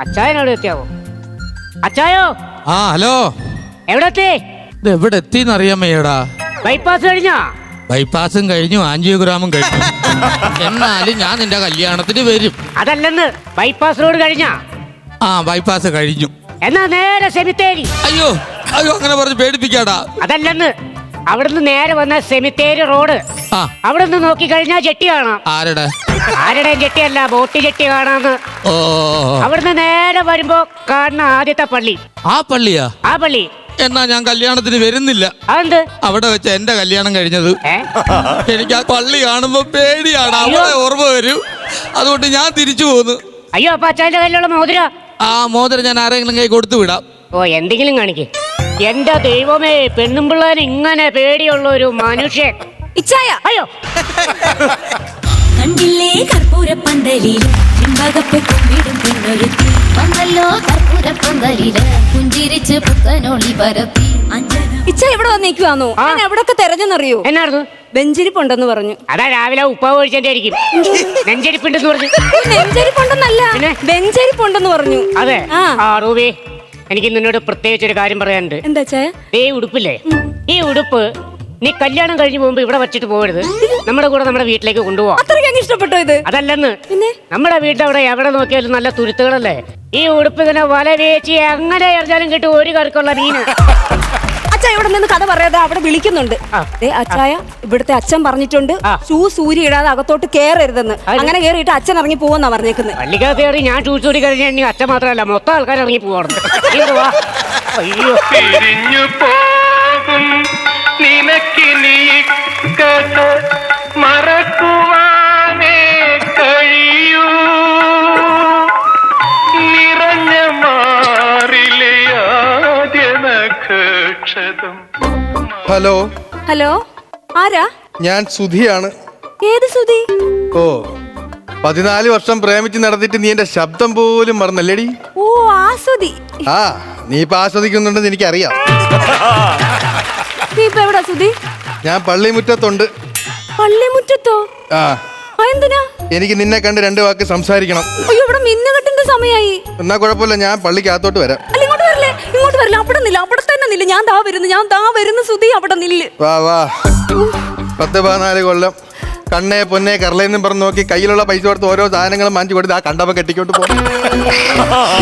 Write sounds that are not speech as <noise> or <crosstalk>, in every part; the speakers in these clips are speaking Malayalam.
അച്ചായനോട് എത്തിയാവോ? അച്ചായോ? ആ ഹലോ. എവിടെ എത്തി ഇത് എവിടെ എത്തിന്ന് വയ്യടാ ബൈപ്പാസ് കഴിഞ്ഞാ ബൈപ്പാസും കഴിഞ്ഞു ആൻജിയോഗ്രാമും കഴിഞ്ഞു. എന്നാലും ഞാൻ നിന്റെ കല്യാണത്തിന് വരും. അതല്ലെന്ന് ബൈപ്പാസ് റോഡ് കഴിഞ്ഞാ? ആ ബൈപ്പാസ് കഴിഞ്ഞു. എന്നാ നേരെ സെമിത്തേരി. അയ്യോ അയ്യോ അങ്ങനെ പറഞ്ഞ് പേടിപ്പിക്കാടാ. അതല്ലെന്ന് അവിടുന്ന് നേരെ വന്ന സെമിത്തേരി റോഡ്. ആ. അവിടുന്ന് നോക്കി കഴിഞ്ഞാൽ ജെട്ടി കാണാം. ആരുടെ? ആരുടെയും ജെട്ടിയല്ല ബോട്ടി ജെട്ടി കാണാന്ന്. ഓ അവിടുന്ന് നേരെ വരുമ്പോ കാണുന്ന ആദ്യത്തെ പള്ളി. ആ പള്ളിയാ? ആ പള്ളി. എന്നാ ഞാൻ കല്യാണത്തിന് വരുന്നില്ല. അതെന്ത്? അവിടെ വെച്ച എന്റെ കല്യാണം കഴിഞ്ഞത്. ഏ? എനിക്ക് ആ പള്ളി കാണുമ്പോ പേടിയാണ്. അവിടെ ഓർമ്മ വരും. അതുകൊണ്ട് ഞാൻ തിരിച്ചു പോന്നു. അയ്യോ അപ്പൊ അച്ഛന്റെ കയ്യിലുള്ള മോതിര. ആ മോതിരം ഞാൻ ആരെങ്കിലും കൈ കൊടുത്തു വിടാം. ഓ എന്തെങ്കിലും കാണിക്ക്. എന്റെ ദൈവമേ പെണ്ണും പിള്ളേന് ഇങ്ങനെ പേടിയുള്ള ഒരു മനുഷ്യൻ. ഇച്ചായ. അയ്യോ. കണ്ടില്ലേ കർപ്പൂര പന്തലിൽ? പിൻഭാഗത്ത് കുമ്പിടും പെണ്ണൊരുത്തി വന്നല്ലോ കർപ്പൂര പന്തലിൽ. പുഞ്ചിരിച്ച് പുത്തനൊളി പരത്തി ഇച്ച വന്നേക്കുവാന്നോ. ഞാൻ എവിടൊക്കെ തെരഞ്ഞെന്നറിയോ? എന്നായിരുന്നു ബെഞ്ചിരിപ്പുണ്ടെന്ന് പറഞ്ഞു. അതാ രാവിലെ ഉപ്പാവ് ഒഴിച്ചെന്റെ ആയിരിക്കും നെഞ്ചരിപ്പുണ്ടെന്ന് പറഞ്ഞു. നെഞ്ചരിപ്പുണ്ടെന്നല്ല. പിന്നെ? ബെഞ്ചരിപ്പുണ്ടെന്ന് പറഞ്ഞു. അതെ. ആ റൂബി. എനിക്ക് നിന്നോട് പ്രത്യേകിച്ച് ഒരു കാര്യം പറയാനുണ്ട്. എന്താ ഈ ഉടുപ്പില്ലേ? ഈ ഉടുപ്പ് നീ കല്യാണം കഴിഞ്ഞ് പോകുമ്പോ ഇവിടെ വെച്ചിട്ട് പോകരുത്. നമ്മുടെ കൂടെ നമ്മുടെ വീട്ടിലേക്ക് കൊണ്ടുപോവാം. അത്രയ്ക്ക് അങ്ങ് ഇഷ്ടപ്പെട്ടോ ഇത്? അതല്ലെന്ന്. പിന്നെ? നമ്മുടെ വീട്ടിലവിടെ എവിടെ നോക്കിയാലും നല്ല തുരുത്തുകളല്ലേ? ഈ ഉടുപ്പ് ഇതിനെ വല വേച്ച് അങ്ങനെ എറിഞ്ഞാലും കിട്ടും ഒരു കറുക്കുള്ള മീന്. അച്ഛാ ഇവിടെ നിന്ന് കഥ പറയാതെ അവിടെ വിളിക്കുന്നുണ്ട്. ആ. ദേ അച്ചായ ഇവിടുത്തെ അച്ഛൻ പറഞ്ഞിട്ടുണ്ട് ആ. ഷൂ സൂര്യ ഇടാതെ അകത്തോട്ട് കേറരുതെന്ന്. അങ്ങനെ കേറിയിട്ട് അച്ഛൻ ഇറങ്ങി പോവെന്നാ പറഞ്ഞേക്കുന്നത് ഞാൻ കയറി ഞാൻ കഴിഞ്ഞ കഴിഞ്ഞാൽ അച്ഛൻ മാത്രമല്ല മൊത്തം ആൾക്കാർ ഇറങ്ങി പോവാറുണ്ട് അയ്യോ പിരിഞ്ഞു പോകും നിനക്കിനി കഥ മറക്കുവാനേ ഹലോ. ഹലോ ആരാ? ഞാൻ സുധിയാണ്. ഏത് സുധി? ഓ പതിനാല് വർഷം പ്രേമിച്ച് നടന്നിട്ട് നീ എന്റെ ശബ്ദം പോലും മറന്നല്ലേടി? ഓ ആസ്വദി ആ നീ ഇപ്പൊ ആസ്വദിക്കുന്നുണ്ടെന്ന് എനിക്കറിയാം. നീ ഇപ്പൊ എവിടാ സുധി? ഞാൻ പള്ളിമുറ്റത്തുണ്ട്. പള്ളിമുറ്റത്തോ? ആ. ആ എന്തിനാ? എനിക്ക് നിന്നെ കണ്ട് രണ്ട് വാക്ക് സംസാരിക്കണം. അയ്യോ ഇവിടെ മിന്നുകെട്ടിന്റെ സമയായി. എന്നാ കുഴപ്പമില്ല ഞാൻ പള്ളിക്കകത്തോട്ട് വരാം. അല്ല ഇങ്ങോട്ട് വരില്ലേ? ഇങ്ങോട്ട് വരില്ല? അവിടെ നില്ല അവിടെ നില്ല ഞാൻ താ വരുന്നു ഞാൻ താ വരുന്നു സുധി അവിടെ നില്ല്. വാ വാ. പത്ത് പതിനാല് കൊല്ലം. കണ്ണേ പൊന്നെ കരളേന്നും പറഞ്ഞു നോക്കി കയ്യിലുള്ള പൈസ കൊടുത്ത് ഓരോ സാധനങ്ങളും മാഞ്ചു കൊടുത്ത് ആ കണ്ടവ കെട്ടിക്കോട്ട് പോകും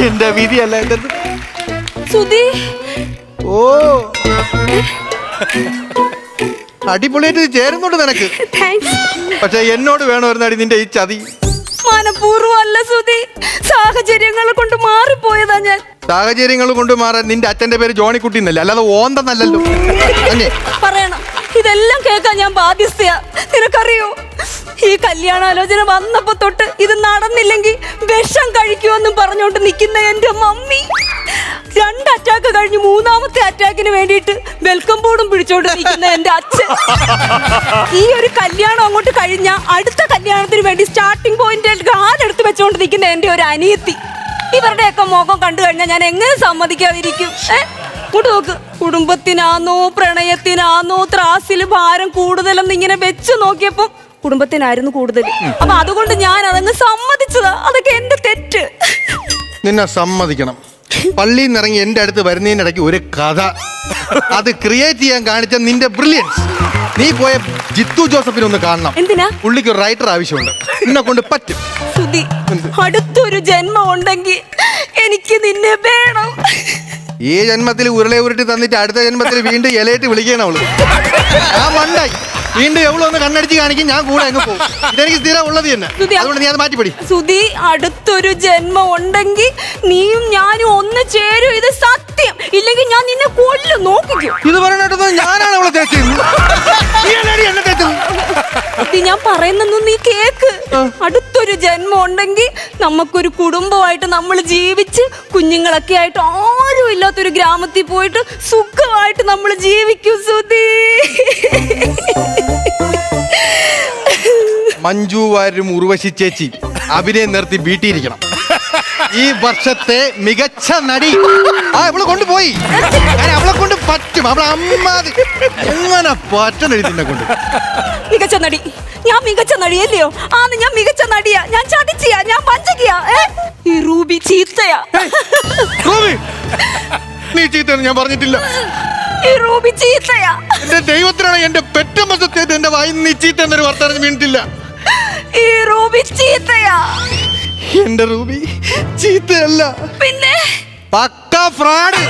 എന്റെ വിധിയല്ല എന്റെ സുധി. ഓ. അടിപൊളിയായിട്ട് ചേരുന്നുണ്ട് നിനക്ക്. താങ്ക്സ് പക്ഷെ എന്നോട് വേണമായിരുന്നു അടി നിന്റെ ഈ ചതി. മനപൂർവം അല്ല സുധി സാഹചര്യങ്ങൾ കൊണ്ട് മാറിപ്പോയതാ ഞാൻ. സാഹചര്യങ്ങൾ കൊണ്ട് മാറാൻ നിന്റെ അച്ഛന്റെ പേര് ജോണിക്കുട്ടി എന്നല്ലേ? അല്ലാതെ ഓന്തെന്നല്ലല്ലോ അല്ലേ? പറയണം. ഇതെല്ലാം കേൾക്കാൻ ഞാൻ ബാധ്യസ്ഥയാ. നിനക്കറിയോ? ഈ കല്യാണാലോചന വന്നപ്പോ തൊട്ട് ഇത് നടന്നില്ലെങ്കിൽ വിഷം കഴിക്കുമെന്നും പറഞ്ഞോണ്ട് നിൽക്കുന്ന എന്റെ മമ്മി. രണ്ട് അറ്റാക്ക് കഴിഞ്ഞ് മൂന്നാമത്തെ അറ്റാക്കിന് വേണ്ടിയിട്ട് വെൽക്കം ബോർഡും പിടിച്ചോണ്ട് നിൽക്കുന്ന എന്റെ അച്ഛൻ. ഈ ഒരു കല്യാണം അങ്ങോട്ട് കഴിഞ്ഞ അടുത്ത കല്യാണത്തിന് വേണ്ടി സ്റ്റാർട്ടിംഗ് പോയിന്റിൽ കാലെടുത്ത് വെച്ചോണ്ട് നിൽക്കുന്ന എന്റെ ഒരു അനിയത്തി. ഇവരുടെയൊക്കെ മുഖം കണ്ടു കഴിഞ്ഞാൽ ഞാൻ എങ്ങനെ സമ്മതിക്കാതിരിക്കും? നോക്ക്. കുടുംബത്തിനാന്നോ പ്രണയത്തിനാന്നോ ത്രാസിൽ ഭാരം കൂടുതലെന്ന് ഇങ്ങനെ വെച്ച് നോക്കിയപ്പോ കുടുംബത്തിനായിരുന്നു കൂടുതൽ. അപ്പൊ അതുകൊണ്ട് ഞാൻ അതങ്ങ് സമ്മതിച്ചതാ. അതൊക്കെ എന്റെ തെറ്റ്. നിന്നെ സമ്മതിക്കണം. പള്ളിയിൽ നിന്ന് ഇറങ്ങി എന്റെ അടുത്ത് വരുന്നതിനിടയ്ക്ക് ഒരു കഥ. അത് ക്രിയേറ്റ് ചെയ്യാൻ കാണിച്ച നിന്റെ ബ്രില്യൻസ് നീ പോയ ജിത്തു ജോസഫിനെ ഒന്ന് കാണണം. എന്തിനാ? പുള്ളിക്ക് ഒരു റൈറ്റർ ആവശ്യമുണ്ട്. നിന്നെ കൊണ്ട് പറ്റും. സുധി അടുത്തൊരു ജന്മം ഉണ്ടെങ്കിൽ എനിക്ക് നിന്നെ വേണം. ഈ ജന്മത്തിൽ ഉരുളെ ഉരുട്ടി തന്നിട്ട് അടുത്ത ജന്മത്തിൽ വീണ്ടും ഇലയിട്ട് വിളിക്കണം അവൾ. ഞാൻ മണ്ടായി വീണ്ടും എവിടെ ഒന്ന് കണ്ണടിച്ച് കാണിക്കും ഞാൻ കൂടെ അങ്ങ് പോകും. ഇതെനിക്ക് സ്ഥിരം ഉള്ളത് തന്നെ അതുകൊണ്ട് നീ അത് മാറ്റിപ്പടി. സുധി അടുത്തൊരു ജന്മം ഉണ്ടെങ്കിൽ നീയും ഞാനും ഒന്ന് ചേരും. ഇത് സത്യം. ഇല്ലെങ്കിൽ ഞാൻ നിന്നെ കൊല്ലും. നോക്കിക്കും ഇത് പറഞ്ഞിട്ട് ഞാനാണ് അവളെ തേച്ചത് ഞാൻ പറയുന്നൊന്നും നീ കേക്ക്. അടുത്തൊരു ജന്മം ഉണ്ടെങ്കിൽ നമുക്കൊരു കുടുംബമായിട്ട് നമ്മൾ ജീവിച്ച് കുഞ്ഞുങ്ങളൊക്കെ ആയിട്ട് ആരും ഇല്ലാത്തൊരു ഗ്രാമത്തിൽ പോയിട്ട് സുഖമായിട്ട് നമ്മൾ ജീവിക്കും സുധി. മഞ്ജു വാരും ഉർവശി ചേച്ചി അഭിനയം നിർത്തി വീട്ടിയിരിക്കണം. ഈ വർഷത്തെ മികച്ച നടി. ആ അവളെ കൊണ്ടുപോയി. അവളെ കൊണ്ട് പറ്റും. അവളെ അമ്മാതി. എങ്ങനെ പറ്റണം ഇതിനെ കൊണ്ട്? മികച്ച നടി. ഞാൻ മികച്ച നടിയല്ലയോ? ആ ഞാൻ മികച്ച നടിയാ. ഞാൻ ചതിച്ചിയാ. ഞാൻ പഞ്ചകിയാ? ഈ റൂബി ചീത്തയാ. റൂബി, നീ ചീത്തയെന്ന് ഞാൻ പറഞ്ഞിട്ടില്ല. ഈ റൂബി ചീത്തയാ. എന്റെ ദൈവത്തിനാണ് എന്റെ പെറ്റമ്മ സത്യത്തെ എന്റെ വായി നീ ചീത്ത എന്നൊരു വർത്തമാനം വീണിട്ടില്ല. ഈ റൂബി ചീത്തയാ. എന്റെ റൂബി ചീത്തയല്ല. പിന്നെ? പക്ക ഫ്രാഡ്.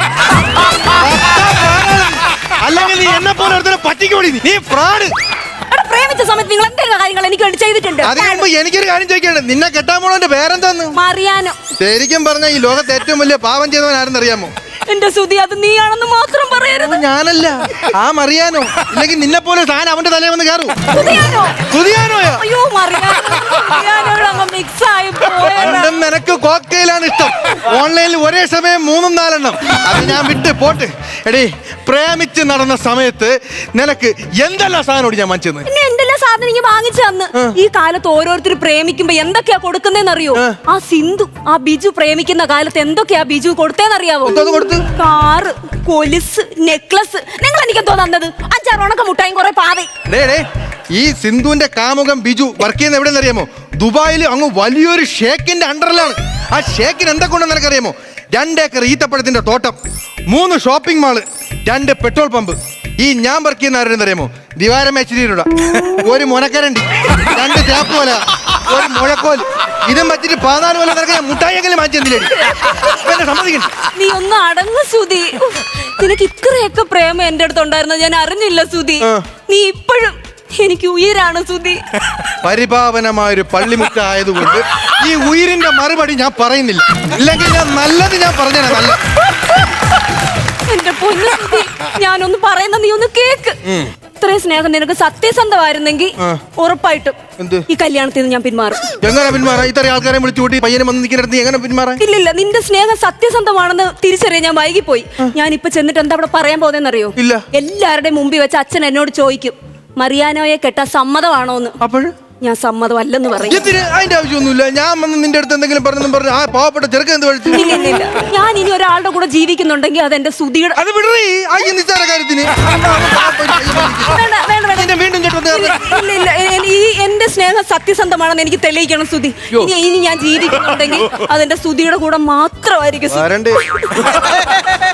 അല്ലെങ്കിൽ നീ എന്നെ പോലെ ഒരുത്തനെ പറ്റിക്കോടി നീ. ഫ്രാഡ്. പ്രേമിച്ച സമയത്ത് നിങ്ങൾ എന്തെങ്കിലും കാര്യങ്ങൾ എനിക്ക് വേണ്ടി ചെയ്തിട്ടുണ്ട്. അതിന് മുമ്പ് എനിക്കൊരു കാര്യം ചോദിക്കാനുണ്ട്. നിന്നെ കെട്ടാൻ പോണവന്റെ പേരെന്താന്ന്? മറിയാനോ. ശരിക്കും പറഞ്ഞ ഈ ലോകത്ത് ഏറ്റവും വലിയ പാവം ചെയ്തവൻ ആരെന്നറിയാമോ എന്റെ സുതി അത് നീയാണെന്ന് മാത്രം പറയരുത്. ഞാനല്ല. ആ മറിയാനോ. ഇല്ലെങ്കിൽ നിന്നെ പോലെ സാധനം അവന്റെ തലയിൽ വന്ന് കയറും. സുതിയാനോ അയ്യോ മറിയാനോ. പണ്ടും നിനക്ക് കോക്കയിലാണ് ഇഷ്ടം. ഓൺലൈനിൽ ഒരേ സമയം മൂന്നും നാലെണ്ണം. അത് ഞാൻ വിട്ട് പോട്ട്. എടീ പ്രേമിച്ച് നടന്ന സമയത്ത് നിനക്ക് എന്തെല്ലാം സാധനം ഞാൻ എന്തെല്ലാം സാധനം ഇങ്ങനെ വാങ്ങിച്ചു തന്ന്. ഈ കാലത്ത് ഓരോരുത്തർ പ്രേമിക്കുമ്പോ എന്തൊക്കെയാ കൊടുക്കുന്നതെന്ന് അറിയോ ആ സിന്ധു ആ ബിജു പ്രേമിക്കുന്ന കാലത്ത് എന്തൊക്കെയാ ബിജു കൊടുത്തേന്നറിയാവോ? കാറ് കൊലിസ് നെക്ലസ്. നിങ്ങൾ എനിക്ക് എന്തോ തന്നത്? അഞ്ചാറ് ഉണക്ക മുട്ടായും കുറെ പാവേ ഈ സിന്ധുവിന്റെ കാമുകം ബിജു വർക്ക് ചെയ്യുന്ന എവിടെ അറിയാമോ ദുബായിൽ അങ്ങ് വലിയൊരു ഷേക്കിന്റെ അണ്ടറിലാണ്. ആ ഷേക്കിന് എന്തൊക്കെ ഉണ്ടെന്ന് നിനക്കറിയാമോ? രണ്ടേക്കർ ഈത്തപ്പഴത്തിന്റെ തോട്ടം മൂന്ന് ഷോപ്പിംഗ് മാൾ രണ്ട് പെട്രോൾ പമ്പ്. ഈ ഞാൻ വർക്ക് ചെയ്യുന്ന ആരുടെ അറിയാമോ ദിവാരം മേച്ചിരിയുടെ ഒരു മുനക്കരണ്ടി. രണ്ട് ടാപ്പ് ഒരു മുഴക്കോൽ. ഇതും വെച്ചിട്ട് പതിനാല് കൊല്ലം ഞാൻ മുട്ടായെങ്കിലും മാറ്റി എന്തിനടി എന്നെ സമ്മതിക്കണ്ട. നീ ഒന്ന് അടങ്ങ സുതി നിനക്ക് ഇത്രയൊക്കെ പ്രേമം എന്റെ അടുത്ത് ഉണ്ടായിരുന്നു? ഞാൻ അറിഞ്ഞില്ല സുതി നീ ഇപ്പോഴും എനിക്ക് ഉയരാണ് സുതി പരിപാവനമായൊരു പള്ളിമുറ്റ ആയതുകൊണ്ട് ഈ ഉയിരിന്റെ മറുപടി ഞാൻ പറയുന്നില്ല. ഇല്ലെങ്കിൽ ഞാൻ നല്ലത് ഞാൻ പറഞ്ഞ നല്ല എന്റെ പൊന്നു ഞാനൊന്ന് പറയുന്ന നീ ഒന്ന് കേക്ക്. ഇത്രയും സ്നേഹം നിനക്ക് സത്യസന്ധമായിരുന്നെങ്കിൽ ഉറപ്പായിട്ടും എന്ത്? ഈ കല്യാണത്തിൽ നിന്ന് ഞാൻ പിന്മാറും. എങ്ങനെ പിന്മാറാ? ഇത്ര ആൾക്കാരെ വിളിച്ചു കൂട്ടി പയ്യനെ വന്ന് നിൽക്കുന്നിടത്ത് നീ എങ്ങനെ പിന്മാറാൻ ഇല്ലില്ല നിന്റെ സ്നേഹം സത്യസന്ധമാണെന്ന് തിരിച്ചറിയാൻ ഞാൻ വൈകിപ്പോയി. ഞാൻ ഇപ്പൊ ചെന്നിട്ട് എന്താ അവിടെ പറയാൻ പോകുന്നതെന്നറിയോ? ഇല്ല. എല്ലാവരുടെയും മുമ്പിൽ വെച്ച് അച്ഛൻ എന്നോട് ചോദിക്കും മറിയാനോയെ കെട്ടാൻ സമ്മതമാണോന്ന്? അപ്പോഴും? ഞാൻ സമ്മതമല്ലെന്ന് പറയും. എന്തിന്? അതിന്റെ ആവശ്യമൊന്നുമില്ല. ഞാൻ വന്ന് നിന്റെ അടുത്ത് എന്തെങ്കിലും പറഞ്ഞെന്നും പറഞ്ഞു ആ പാവപ്പെട്ട ചെറുക്കൻ എന്ത് വഴിച്ചു? ഇല്ല ഇല്ല ഇല്ല. ഞാൻ ഇനി ഒരാളുടെ കൂടെ ജീവിക്കുന്നുണ്ടെങ്കിൽ അതെന്റെ സുധിയുടെ അത് വിടറി. ആ ഈ നിസ്സാര കാര്യത്തിന്. വേണ്ട വേണ്ട വേണ്ട. നിന്നെ വീണ്ടും കേട്ടോ ഇല്ല ഇല്ല എ- ഈ എന്റെ സ്നേഹം സത്യസന്ധമാണെന്ന് എനിക്ക് തെളിയിക്കണം സുധി. ഇനി ഇനി ഞാൻ ജീവിക്കുന്നുണ്ടെങ്കിൽ അതെന്റെ സുധിയുടെ കൂടെ മാത്രമായിരിക്കും സുധി. വരണ്ട്.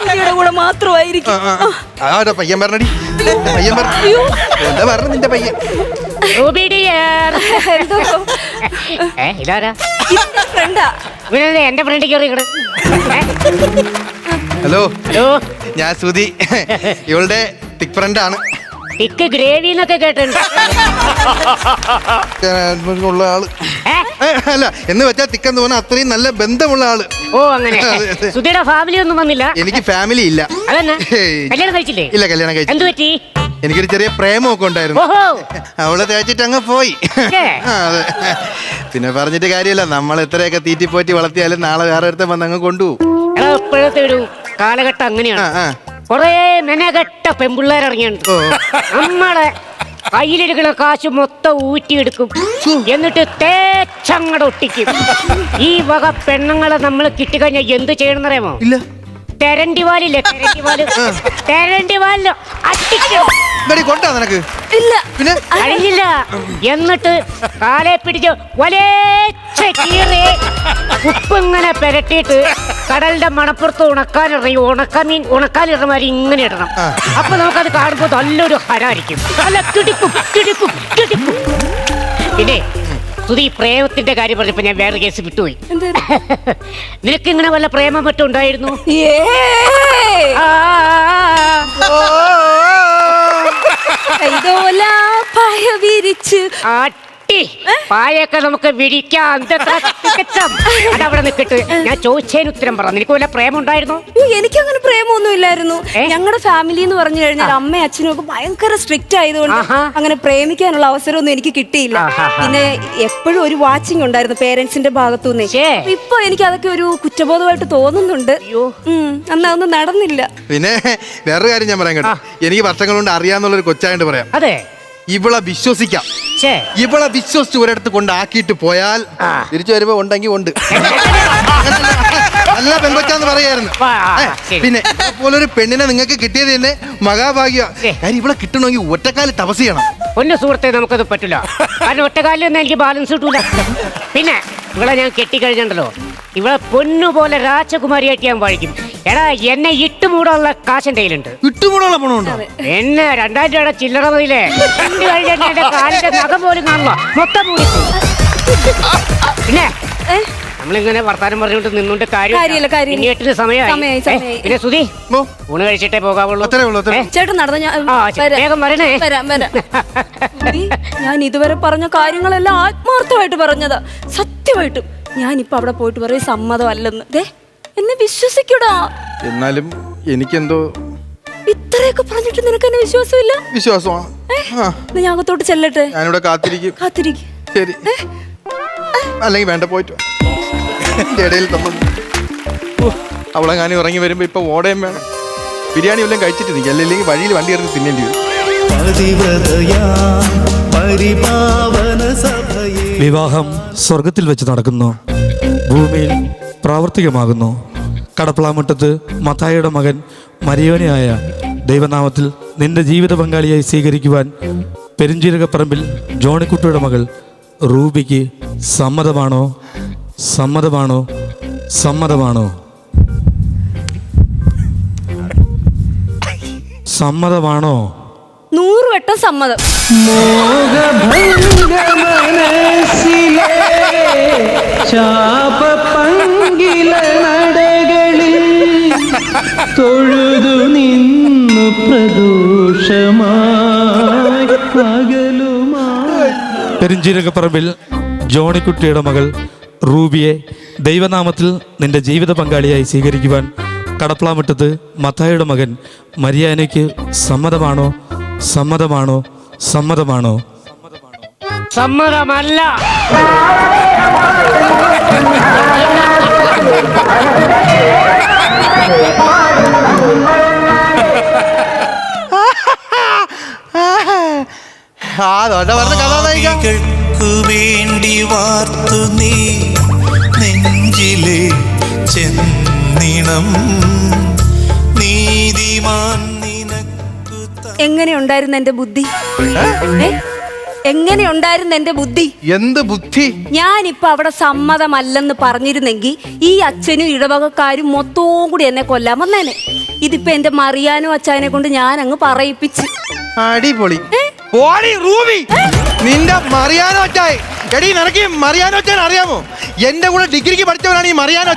സുധിയുടെ കൂടെ മാത്രമായിരിക്കും. ആടെ പയ്യൻ പറഞ്ഞടി പയ്യൻ പറഞ്ഞു അയ്യോ. എന്താ പറഞ്ഞു നിന്റെ പയ്യൻ? ഏ ഇതാരാ? ഇതെന്റെ ഫ്രണ്ടാ? എന്റെ ഫ്രണ്ട് കയറി ഇങ്ങട്? ഏ? ഹലോ. ഹലോ. ഞാൻ ശ്രുതി. ഇവളുടെ തിക് ഫ്രണ്ട് ആണ് തിക്ക് ഗ്രേവി എന്നൊക്കെ കേട്ടിട്ടുണ്ട്. ഉള്ള ആൾ. ഏ? ഏ, അല്ല എന്ന് വെച്ചാൽ തിക്കെന്ന് പറഞ്ഞാൽ അത്രയും നല്ല ബന്ധമുള്ള ആൾ. ഓ അങ്ങനെ. അതെ, അതെ. സുധിയുടെ ഫാമിലി ഒന്നും വന്നില്ല. എനിക്ക് ഫാമിലി ഇല്ല. അതന്നെ. ഏയ്. കല്യാണം കഴിച്ചില്ലേ? ഇല്ല കല്യാണം കഴിച്ചു എന്തു പറ്റി? എനിക്കൊരു ചെറിയ പ്രേമമൊക്കെ ഉണ്ടായിരുന്നു. ഓഹോ. അവളെ തേച്ചിട്ട് അങ്ങ് പോയി. ഏ. ആ, അതെ. പിന്നെ പറഞ്ഞിട്ട് കാര്യമല്ല. നമ്മൾ എത്രയൊക്കെ തീറ്റിപ്പോറ്റി വളർത്തിയാലും നാളെ വേറെ ഒരുത്തൻ വന്ന് അങ്ങ് കൊണ്ടുപോകും. എടാ ഇപ്പോഴത്തെ ഒരു കാലഘട്ടം ആ അങ്ങനെയാണ്. ആ കൊറേ മെനകെട്ട പെമ്പിള്ളേരിറങ്ങിയുണ്ട് ഓ. നമ്മളെ കയ്യിലിരിക്കുന്ന കാശ് മൊത്തം ഊറ്റിയെടുക്കും. എന്നിട്ട് തേച്ചങ്ങടെ ഒട്ടിക്കും. ഈ വക പെണ്ണുങ്ങളെ നമ്മൾ കിട്ടിക്കഴിഞ്ഞാൽ എന്ത് ചെയ്യണം അറിയാമോ ഇല്ല. തെരണ്ടിവാലില്ലേ തെരണ്ടിവാൽ? തെരണ്ടിവാലിൽ അടിക്കും. ഇതടി കൊണ്ടാ നിനക്ക്? ഇല്ല. പിന്നെ? കഴിഞ്ഞില്ല എന്നിട്ട് കാലെ പിടിച്ച് വലേച്ച കീറി ഉപ്പിങ്ങനെ പെരട്ടിയിട്ട് കടലിന്റെ മണപ്പുറത്ത് ഉണക്കാനിറങ്ങി ഉണക്കമീൻ ഉണക്കാനിടുന്ന മാതിരി ഇങ്ങനെ ഇടണം. അപ്പൊ നമുക്കത് കാണുമ്പോൾ നല്ലൊരു ഹരായിരിക്കും. നല്ല കിടിക്കും കിടിക്കും കിടിക്കും പിന്നെ സുധി പ്രേമത്തിന്റെ കാര്യം പറഞ്ഞപ്പോ ഞാൻ വേറെ കേസ് വിട്ടുപോയി. നിനക്ക് ഇങ്ങനെ വല്ല പ്രേമം മറ്റും ഉണ്ടായിരുന്നു? ആ, ആ, കൈതോല പായ വിരിച്ച് പായൊക്കെ നമുക്ക് വിരിക്കാം. അതവിടെ നിൽക്കട്ട് ഞാൻ ചോദിച്ചതിന് ഉത്തരം പറഞ്ഞു. നിനക്ക് വല്ല പ്രേമം ഉണ്ടായിരുന്നു എനിക്ക് എനിക്കങ്ങനെ പ്രേമൊന്നും ഇല്ലായിരുന്നു? ഞങ്ങളുടെ ഫാമിലി എന്ന് പറഞ്ഞു കഴിഞ്ഞാൽ അമ്മയും അച്ഛനും ഒക്കെ ഭയങ്കര സ്ട്രിക്റ്റ് ആയതുകൊണ്ട്. അങ്ങനെ പ്രേമിക്കാനുള്ള അവസരമൊന്നും എനിക്ക് കിട്ടിയില്ല. പിന്നെ എപ്പോഴും ഒരു വാച്ചിങ് ഉണ്ടായിരുന്നു പേരൻസിന്റെ ഭാഗത്തുനിന്ന്. ഇപ്പൊ എനിക്ക് അതൊക്കെ ഒരു കുറ്റബോധമായിട്ട് തോന്നുന്നുണ്ട്. അന്ന് അതൊന്നും നടന്നില്ല. പിന്നെ വേറൊരു കാര്യം ഞാൻ പറയാം കേട്ടോ. എനിക്ക് വർഷങ്ങൾ കൊണ്ട് അറിയാന്നുള്ളൊരു കൊച്ചായിട്ട് പറയാം. അതെ. ഇവളെ വിശ്വസിക്കാം. ഛേ. ഇവളെ വിശ്വസിച്ച് ഒരിടത്ത് കൊണ്ടാക്കിയിട്ട് പോയാൽ ആ. തിരിച്ചു വരുമ്പോ ഉണ്ടെങ്കിൽ ഉണ്ട്. അങ്ങനല്ല. <laughs> നല്ല പെമ്പച്ചാന്ന് പറയായിരുന്നു. ആ, ഏ, ശരി. പിന്നെ പോലൊരു പെണ്ണിനെ നിങ്ങൾക്ക് കിട്ടിയത് തന്നെ മഹാഭാഗ്യ. ഏ. കാര്യം ഇവിടെ കിട്ടണമെങ്കിൽ ഒറ്റക്കാലി തപസ് ചെയ്യണം. ഒന്ന് സുഹൃത്തെ നമുക്കത് പറ്റില്ല. കാരണം ഒറ്റക്കാലി ഒന്നും എനിക്ക് ബാലൻസ് കിട്ടൂല. പിന്നെ ഇവിടെ ഞാൻ കെട്ടിക്കഴിഞ്ഞുണ്ടല്ലോ ഇവിടെ പൊന്നുപോലെ രാജകുമാരിയായിട്ട് ഞാൻ വഴിക്കും. എടാ എന്നെ ഇട്ടുമൂടാനുള്ള കാശ് എന്റെ കയ്യിലുണ്ട്. പണം പണമുണ്ടോ? എന്നെ രണ്ടായിരം രൂപയുടെ ചില്ലറ മതിയില്ലേ? എന്റെ കാലിന്റെ നഖം പോലും കാണില്ല മൊത്തം മൂടി പിന്നെ? നമ്മളിങ്ങനെ വർത്താനം പറഞ്ഞുകൊണ്ട് നിന്നുകൊണ്ട് കാര്യം കാര്യമില്ല. ഇനിയെട്ടിന് സമയമായി. പിന്നെ സുധി ഓ, ഊണ് കഴിച്ചിട്ടേ പോകാവുള്ളൂ. ചേട്ടൻ നടന്ന? ഞാൻ ആ, വേഗം വരണേ. ഞാൻ ഇതുവരെ പറഞ്ഞ കാര്യങ്ങളെല്ലാം ആത്മാർത്ഥമായിട്ട് പറഞ്ഞതാ. സത്യമായിട്ടും ഞാനിപ്പോ അവിടെ പോയിട്ട് പറയും സമ്മതമല്ലെന്ന്. ദേ എന്നെ വിശ്വസിക്കൂടാ. എന്നാലും എനിക്കെന്തോ ഇത്രയൊക്കെ പറഞ്ഞിട്ട് നിനക്ക് എന്നെ വിശ്വാസമില്ല? വിശ്വാസമാ. എന്നാ ഞാൻ അകത്തോട്ട് ചെല്ലട്ടെ? ഞാനിവിടെ കാത്തിരിക്കും. കാത്തിരിക്കും. ശരി. അല്ലെങ്കിൽ വേണ്ട പോയിട്ട് വാ. ഇതിന്റെ ഇടയിൽ നമ്മൾ അവളെ ഞാൻ ഇറങ്ങി വരുമ്പോ ഇപ്പൊ ഓടയും വേണം. ബിരിയാണി വല്ലതും കഴിച്ചിട്ട് നിൽക്കുക അല്ലെങ്കിൽ വഴിയിൽ വണ്ടി ഇറങ്ങി തിന്നേണ്ടി വരും. വിവാഹം സ്വർഗത്തിൽ വെച്ച് നടക്കുന്നു. ഭൂമിയിൽ പ്രാവർത്തികമാകുന്നു. കടപ്പളാമുട്ടത്ത് മത്തായിയുടെ മകൻ മരിയോനയായ ദൈവനാമത്തിൽ നിന്റെ ജീവിത പങ്കാളിയായി സ്വീകരിക്കുവാൻ പെരുഞ്ചീരകപ്പറമ്പിൽ ജോണിക്കുട്ടിയുടെ മകൾ റൂബിക്ക് സമ്മതമാണോ? സമ്മതമാണോ? സമ്മതമാണോ? സമ്മതമാണോ? നൂറ് വട്ടം സമ്മതം. മനസ്സിലെ നടകളിൽ തൊഴുതു നിന്നു പ്രദോഷമായി പെരുഞ്ചീരകപ്പറമ്പിൽ ജോണിക്കുട്ടിയുടെ മകൾ റൂബിയെ ദൈവനാമത്തിൽ നിന്റെ ജീവിത പങ്കാളിയായി സ്വീകരിക്കുവാൻ കടപ്പളാമുട്ടത്ത് മത്തായിയുടെ മകൻ മരിയാനയ്ക്ക് സമ്മതമാണോ? സമ്മതമാണോ? സമ്മതമാണോ? സമ്മതമല്ല. ആ ദോശ പറഞ്ഞ കഥാനായിക ഭാവികൾക്കു വേണ്ടി വാർത്തു നീ നെഞ്ചിലെ ചെന്നിണം. നീതിമാൻ നിനക്കു ത- എങ്ങനെയുണ്ടായിരുന്നു എന്റെ ബുദ്ധി? ഏ? എങ്ങനെയുണ്ടായിരുന്നു എന്റെ ബുദ്ധി? എന്ത് ബുദ്ധി? ഞാനിപ്പൊ അവിടെ സമ്മതമല്ലെന്ന് പറഞ്ഞിരുന്നെങ്കിൽ ഈ അച്ഛനും ഇടവകക്കാരും മൊത്തവും കൂടി എന്നെ കൊല്ലാൻ വന്നേനെ. ഇതിപ്പോ എന്റെ മറിയാനും അച്ഛനെ കൊണ്ട് ഞാൻ അങ്ങ് പറയിപ്പിച്ച്. അടിപൊളി. പോടി റൂബി. നിന്റെ മറിയാനോ ഒച്ചായി എടി നിനക്ക് മറിയാനോ ഒച്ചാൻ അറിയാമോ? എന്റെ കൂടെ ഡിഗ്രിക്ക് പഠിച്ചവനാണ് ഈ മറിയാനോ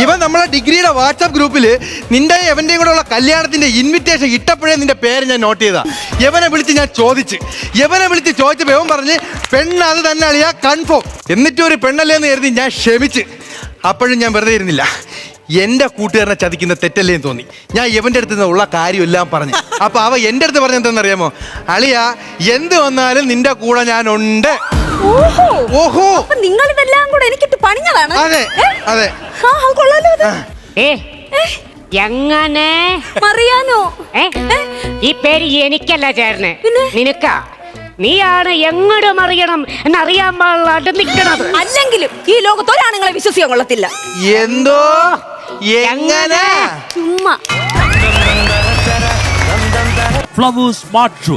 ഇവൻ നമ്മളെ ഡിഗ്രിയുടെ വാട്സാപ്പ് ഗ്രൂപ്പിൽ നിന്റെ എവന്റെയും കൂടെ ഉള്ള കല്യാണത്തിന്റെ ഇൻവിറ്റേഷൻ ഇട്ടപ്പോഴേ നിന്റെ പേര് ഞാൻ നോട്ട് ചെയ്താ. യവനെ വിളിച്ച് ഞാൻ ചോദിച്ച്. യവനെ വിളിച്ച് ചോദിച്ചപ്പോൾ ഇവൻ പറഞ്ഞ് പെണ്ണ് അത് തന്നെ അളിയാ കൺഫേം എന്നിട്ടും ഒരു പെണ്ണല്ലേ എന്ന് കരുതി ഞാൻ ക്ഷമിച്ച്. അപ്പോഴും ഞാൻ വെറുതെ ഇരുന്നില്ല. എന്റെ കൂട്ടുകാരനെ ചതിക്കുന്ന തെറ്റല്ലേ എന്ന് തോന്നി. ഞാൻ ഇവന്റെ അടുത്ത് നിന്ന് ഉള്ള കാര്യമെല്ലാം പറഞ്ഞു. അപ്പോൾ അവ എന്റെ അടുത്ത് പറഞ്ഞ എന്താണെന്നറിയാമോ? അളിയ എന്ത് വന്നാലും നിന്റെ കൂടെ ഞാനുണ്ട്. ഓഹോ. ഓഹോ. അപ്പൊ നിങ്ങൾ ഇതെല്ലാം കൂടെ എനിക്കിട്ട് പണിഞ്ഞതാണ്? അതെ അതെ. ആ അത് കൊള്ളാലോ ഇത്. ഏ എങ്ങനെ? മറിയാനോ? ഏ ഈ പേര് എനിക്കല്ല ചേർന്ന്. നിനക്കാ? നീയാണ് എങ്ങോട്ടും അറിയണം എന്നറിയാൻ പാടില്ലാണ്ട് നിൽക്കണത് അല്ലെങ്കിലും ഈ ലോകത്ത് ഒരാണുങ്ങളെ വിശ്വസിക്കാൻ കൊള്ളത്തില്ല. എന്തോ? എങ്ങനെ? ചുമ്മാ. Flowers smart show